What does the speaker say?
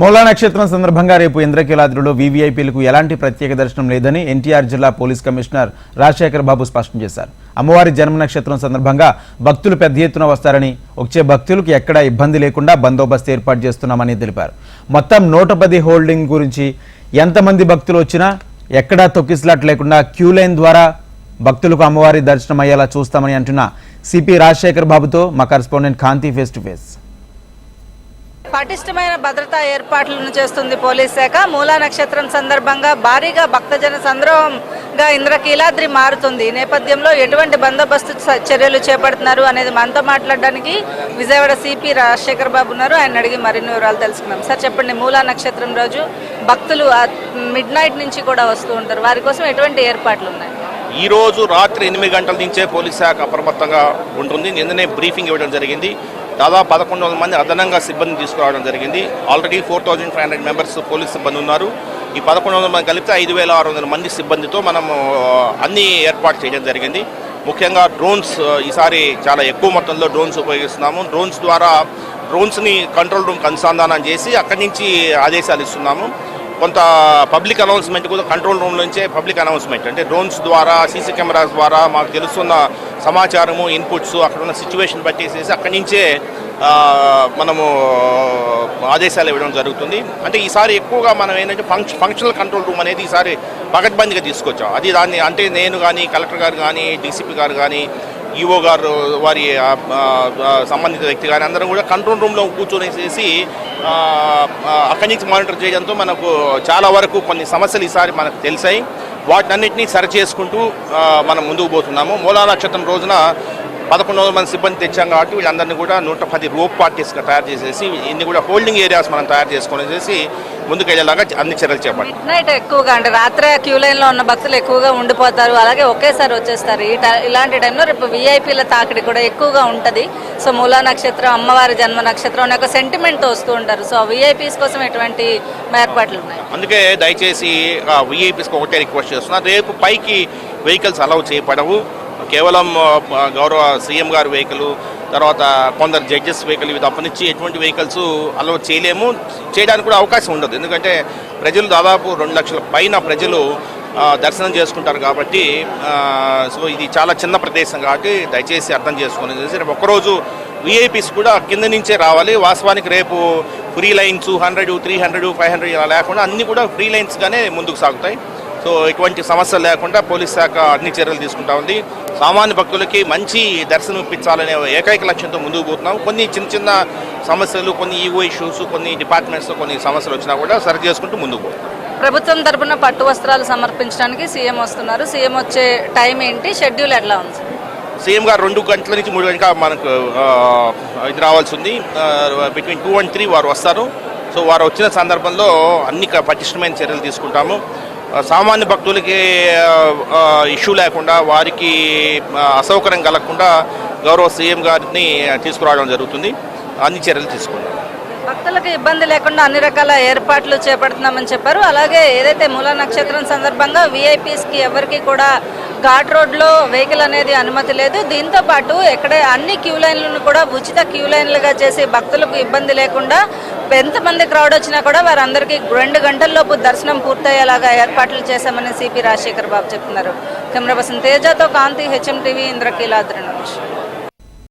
మూలా నక్షత్రం సందర్భంగా రేపు ఇంద్రకీలాద్రిలో వీవీఐపీలకు ఎలాంటి ప్రత్యేక దర్శనం లేదని ఎన్టీఆర్ జిల్లా పోలీస్ కమిషనర్ రాజశేఖర్ బాబు స్పష్టం చేశారు. అమ్మవారి జన్మ నక్షత్రం సందర్భంగా భక్తులు పెద్ద ఎత్తున వస్తారని వచ్చే భక్తులకు ఎక్కడా ఇబ్బంది లేకుండా బందోబస్తు ఏర్పాటు చేస్తున్నామని తెలిపారు. మొత్తం నూట పది హోల్డింగ్ గురించి ఎంతమంది భక్తులు వచ్చినా ఎక్కడా తొక్కిసలాట్ లేకుండా క్యూ లైన్ ద్వారా భక్తులకు అమ్మవారి దర్శనం అయ్యేలా చూస్తామని అంటున్న సిపి రాజశేఖర్ బాబుతో మా correspondent Kanthi face to face. పటిష్టమైన భద్రతా ఏర్పాట్లను చేస్తుంది పోలీస్ శాఖ. మూలా నక్షత్రం సందర్భంగా భారీగా భక్తజన సంద్రోహంగా ఇంద్రకీలాద్రి మారుతుంది. నేపథ్యంలో ఎటువంటి బందోబస్తు చర్యలు చేపడుతున్నారు అనేది మనతో మాట్లాడడానికి విజయవాడ సిపి రాజశేఖర్ బాబు ఉన్నారు. ఆయన అడిగి మరిన్ని వివరాలు తెలుసుకున్నాం సార్ చెప్పండి మూలా నక్షత్రం రోజు భక్తులు మిడ్ నైట్ నుంచి కూడా వస్తూ ఉంటారు. వారి కోసం ఎటువంటి ఏర్పాట్లు ఉన్నాయి? ఈ రోజు రాత్రి ఎనిమిది గంటల నుంచే పోలీస్ శాఖ అప్రమత్తంగా ఉంటుంది. నిన్ననే బ్రీఫింగ్ ఇవ్వడం జరిగింది. దాదాపు పదకొండు వందల మంది అదనంగా సిబ్బంది తీసుకురావడం జరిగింది. Already four thousand five hundred members police సిబ్బంది ఉన్నారు. ఈ పదకొండు వందల మంది కలిపితే ఐదు వేల ఆరు వందల మంది సిబ్బందితో మనము అన్ని ఏర్పాటు చేయడం జరిగింది. ముఖ్యంగా డ్రోన్స్ ఈసారి చాలా ఎక్కువ మొత్తంలో డ్రోన్స్ ఉపయోగిస్తున్నాము. డ్రోన్స్ ద్వారా డ్రోన్స్ని కంట్రోల్ రూమ్కి అనుసంధానం చేసి అక్కడి నుంచి ఆదేశాలు ఇస్తున్నాము. కొంత పబ్లిక్ అనౌన్స్మెంట్ కూడా కంట్రోల్ రూమ్ నుంచే పబ్లిక్ అనౌన్స్మెంట్. అంటే డ్రోన్స్ ద్వారా సీసీ కెమెరాస్ ద్వారా మాకు తెలుస్తున్న సమాచారము ఇన్పుట్స్ అక్కడ ఉన్న సిచ్యువేషన్ బట్టేసేసి అక్కడి నుంచే మనము ఆదేశాలు ఇవ్వడం జరుగుతుంది. అంటే ఈసారి ఎక్కువగా మనం ఏంటంటే ఫంక్షన్ ఫంక్షనల్ కంట్రోల్ రూమ్ అనేది ఈసారి పగడ్బందీగా తీసుకొచ్చాం. అది దాన్ని అంటే నేను కానీ కలెక్టర్ గారు కానీ డీసీపీ గారు కానీ ఈఓ గారు వారి సంబంధిత వ్యక్తి కానీ అందరం కూడా కంట్రోల్ రూమ్లో కూర్చొనేసేసి అక్కడి నుంచి మానిటర్ చేయడంతో మనకు చాలా వరకు కొన్ని సమస్యలు ఈసారి మనకు తెలిసాయి. వాటినన్నింటినీ సరి చేసుకుంటూ మనం ముందుకు పోతున్నాము. మూలా నక్షత్రం రోజున పదకొండు వందల మంది సిబ్బంది తెచ్చాం కాబట్టి వీళ్ళందరినీ కూడా నూట పది రోప్ పార్టీస్గా తయారు చేసేసి ఇన్ని కూడా హోల్డింగ్ ఏరియాస్ మనం తయారు చేసుకునేసి ముందుకు వెళ్ళేలాగా అన్ని చర్యలు చేపట్టాం. నైట్ ఎక్కువగా అంటే రాత్రి క్యూ లైన్లో ఉన్న భక్తులు ఎక్కువగా ఉండిపోతారు. అలాగే ఒకేసారి వచ్చేస్తారు. ఈ ఇలాంటి టైంలో రేపు విఐపీల తాకిడి కూడా ఎక్కువగా ఉంటది. సో మూలా నక్షత్రం అమ్మవారి జన్మ నక్షత్రం అనే ఒక సెంటిమెంట్ వస్తూ ఉంటారు. సో విఐపీస్ కోసం ఎటువంటి ఏర్పాట్లు ఉన్నాయి? అందుకే దయచేసి విఐపీస్కి ఒకటే రిక్వెస్ట్ చేస్తున్నా. రేపు పైకి వెహికల్స్ అలౌ చేయబడవు. కేవలం గౌరవ సీఎం గారి వెహికల్ తర్వాత కొందరు జడ్జెస్ వెహికల్ ఇవి తప్పనిచ్చి ఎటువంటి వెహికల్స్ అలవాటు చేయలేము. చేయడానికి కూడా అవకాశం ఉండదు. ఎందుకంటే ప్రజలు దాదాపు రెండు లక్షల పైన ప్రజలు దర్శనం చేసుకుంటారు కాబట్టి సో ఇది చాలా చిన్న ప్రదేశం కాబట్టి దయచేసి అర్థం చేసుకొని రేపు ఒక్కరోజు విఐపీస్ కూడా కింద నుంచే రావాలి. వాస్తవానికి రేపు free lines hundred three hundred five hundred ఇలా లేకుండా అన్నీ కూడా ఫ్రీ లైన్స్గానే ముందుకు సాగుతాయి. సో ఎటువంటి సమస్యలు లేకుండా పోలీస్ శాఖ అన్ని చర్యలు తీసుకుంటా ఉంది. సామాన్య భక్తులకి మంచి దర్శనం ఇప్పించాలనే ఏకైక లక్ష్యంతో ముందుకు పోతున్నాం. కొన్ని చిన్న చిన్న సమస్యలు కొన్ని ఈవో ఇష్యూస్ కొన్ని డిపార్ట్మెంట్స్లో కొన్ని సమస్యలు వచ్చినా కూడా సరి చేసుకుంటూ ముందుకు పోతున్నాం. ప్రభుత్వం తరపున పట్టు వస్త్రాలు సమర్పించడానికి సీఎం వస్తున్నారు. సీఎం వచ్చే టైం ఏంటి? షెడ్యూల్ ఎట్లా ఉంది? సీఎం గారు రెండు గంటల నుంచి మూడు గంటల మనకు ఇది రావాల్సి ఉంది. బిట్వీన్ టూ అండ్ త్రీ వారు వస్తారు. సో వారు వచ్చిన సందర్భంలో అన్ని పటిష్టమైన చర్యలు తీసుకుంటాము. సామాన్య భక్తులకి ఇష్యూ లేకుండా వారికి అసౌకర్యం కలగకుండా గౌరవ సీఎం గారిని తీసుకురావడం జరుగుతుంది. అన్ని చర్యలు తీసుకున్నాం. భక్తులకు ఇబ్బంది లేకుండా అన్ని రకాల ఏర్పాట్లు చేపడుతున్నామని చెప్పారు. అలాగే ఏదైతే మూల నక్షత్రం సందర్భంగా విఐపీస్కి ఎవరికి కూడా ఘాట్ రోడ్లో వెహికల్ అనేది అనుమతి లేదు. దీంతో పాటు ఎక్కడే అన్ని క్యూ లైన్లను కూడా ఉచిత క్యూ లైన్లుగా చేసి భక్తులకు ఇబ్బంది లేకుండా ఎంతమంది క్రౌడ్ వచ్చినా కూడా వారందరికీ రెండు గంటల్లోపు దర్శనం పూర్తయ్యేలాగా ఏర్పాట్లు చేశామని సిపి రాజశేఖర్ బాబు చెప్తున్నారు. కెమెరా పర్సన్ తేజతో కాంతి హెచ్ఎం టీవీ ఇంద్రకీలాద్రి